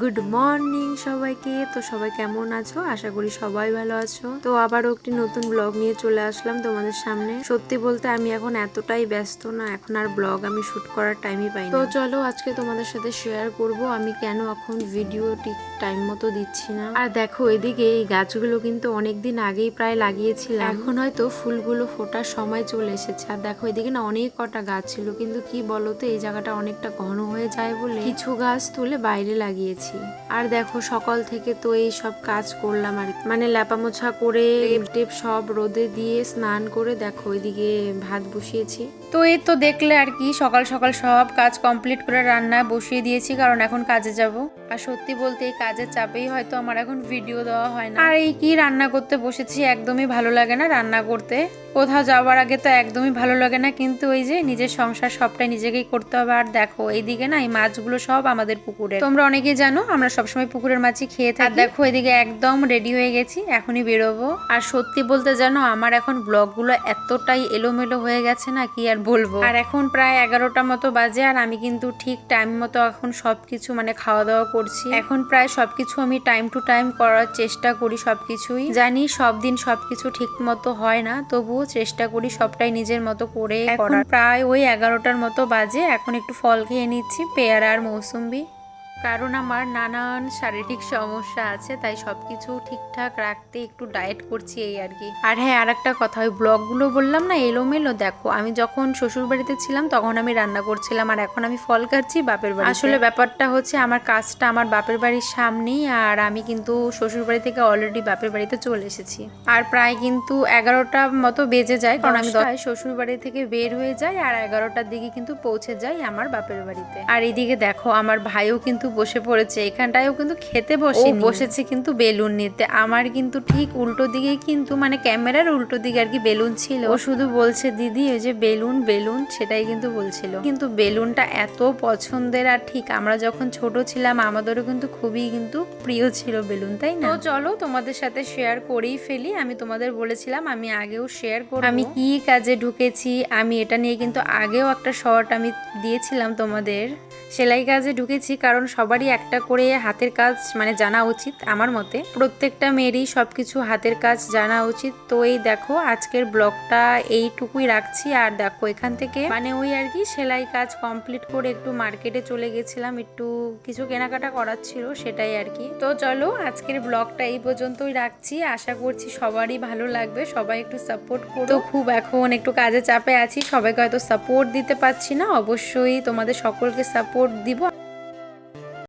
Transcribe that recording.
Good morning সবাইকে। তো সবাই কেমন আছো? আশা করি সবাই ভালো আছো। তো আবারও একটি নতুন ব্লগ নিয়ে চলে আসলাম তোমাদের সামনে। সত্যি বলতে আমি এখন এতটাই ব্যস্ত না, এখন আর ব্লগ আমি শুট করার টাইমই পাই তো চলো আজকে তোমাদের সাথে শেয়ার করব। আমি কেন এখন ভিডিও ঠিক টাইম মতো দিচ্ছি না? আর দেখো এদিকে এই গাছগুলো কিন্তু অনেকদিন আগেই প্রায় লাগিয়েছিলাম। এখন হয়তো ফুলগুলো ফোটার সময় চলে এসেছে। আর দেখো এদিকে না অনেক কটা গাছ ছিল। কিন্তু কি বলতো, এই জায়গাটা অনেকটা ঘন হয়ে যায় বলে কিছু গাছ তুলে বাইরে লাগিয়েছি। আর দেখো, সকাল থেকে তো এই সব কাজ করলাম আর মানে ল্যাপামোছা করে টেপ সব রোদে দিয়ে স্নান করে, দেখো, ওইদিকে ভাত বসিয়েছি। তো এই তো দেখলে আর কি, সকাল সকাল সব কাজ কমপ্লিট করে রান্না বসিয়ে দিয়েছি, কারণ এখন কাজে যাব। আর সত্যি বলতে এই কাজের চাপেই হয়তো আমার এখন ভিডিও দেওয়া হয় না। আর এই কি রান্না করতে বসেছি একদমই ভালো লাগে না রান্না করতে। কোথাও যাওয়ার আগে তো একদমই ভালো লাগে না, কিন্তু ওই যে নিজের সংসার সবটাই নিজেকেই করতে হবে। আর দেখো, এইদিকে না এই মাছগুলো সব আমাদের পুকুরে। তোমরা অনেকেই জানো, আমরা সবসময় পুকুরের মাছই খেয়ে থাকি। দেখো, এদিকে একদম রেডি হয়ে গেছি, এখনই বেরোবো। আর সত্যি বলতে জানো, আমার এখন ব্লগগুলো এতটাই এলোমেলো হয়ে গেছে না কি আর বলব। আর এখন প্রায় এগারোটা মতো বাজে আর আমি কিন্তু ঠিক টাইম মতো এখন সবকিছু মানে খাওয়া দাওয়া করছি। এখন প্রায় সবকিছু আমি টাইম টু টাইম করার চেষ্টা করি সবকিছুই। জানি সব দিন সবকিছু ঠিক মতো হয় না তবুও চেষ্টা করি সবটাই নিজের মতো করে এখন প্রায় ওই এগারোটার মতো বাজে এখন একটু ফল খেয়ে নিচ্ছি পেয়ারা আর মৌসুম্বি। কারণ আমার নানান শারীরিক সমস্যা আছে, তাই সবকিছু ঠিকঠাক রাখতে একটু ডায়েট করছি এই আর কি। আর হ্যাঁ আর একটা কথা, ওই ব্লগগুলো বললাম না, এলোমেলো দেখো, আমি যখন শ্বশুর বাড়িতে ছিলাম তখন আমি রান্না করছিলাম, আর এখন আমি ফল খাচ্ছি বাপের বাড়ি আসলে ব্যাপারটা হচ্ছে আমার কাজটা আমার বাপের বাড়ির সামনেই, আর আমি কিন্তু শ্বশুর বাড়ি থেকে অলরেডি বাপের বাড়িতে চলে এসেছি। আর প্রায় কিন্তু এগারোটা মতো বেজে যায়, কারণ আমি শ্বশুর বাড়ি থেকে বের হয়ে যাই, আর এগারোটার দিকে কিন্তু পৌঁছে যাই আমার বাপের বাড়িতে। আর এইদিকে দেখো, আমার ভাইও কিন্তু বসে পড়েছে এখানটায়ও কিন্তু খেতে বসে বসেছে কিন্তু বেলুন নিতে। আমার কিন্তু ঠিক উল্টো দিকে কিন্তু মানে ক্যামেরার উল্টো দিকে আর কি বেলুন ছিল। ও শুধু বলছে দিদি ওই যে বেলুন বেলুন সেটাই কিন্তু বলছিল। কিন্তু বেলুনটা এত পছন্দের আর ঠিক আমরা যখন ছোট ছিলাম আমাদেরও কিন্তু খুবই কিন্তু প্রিয় ছিল বেলুন তাই না? তো চলো তোমাদের সাথে শেয়ার করেই ফেলি। আমি তোমাদের বলেছিলাম আমি আগেও শেয়ার করব। আমি কি কাজে ঢুকেছি আমি এটা নিয়ে কিন্তু আগেও একটা শর্ট আমি দিয়েছিলাম তোমাদের। সেলাই কাজে ঢুকেছি কারণ সবারই একটা করে হাতের কাজ মানে জানা উচিত আমার মতে। প্রত্যেকটা মেয়েরই সবকিছু হাতের কাজ জানা উচিত। তো এই দেখো, আজকের ব্লগটা এইটুকুই রাখছি। আর দেখো, এখান থেকে মানে ওই আর কি সেলাই কাজ কমপ্লিট করে একটু মার্কেটে চলে গেছিলাম। একটু কিছু কেনাকাটা করার ছিল, সেটাই আর কি। তো চলো, আজকের ব্লগটা এই পর্যন্তই রাখছি। আশা করছি সবারই ভালো লাগবে। সবাই একটু সাপোর্ট করো। খুব এখন একটু কাজে চাপে আছি। সবাইকে হয়তো সাপোর্ট দিতে পারছি না। অবশ্যই তোমাদের সকলকে সাপোর্ট দিব।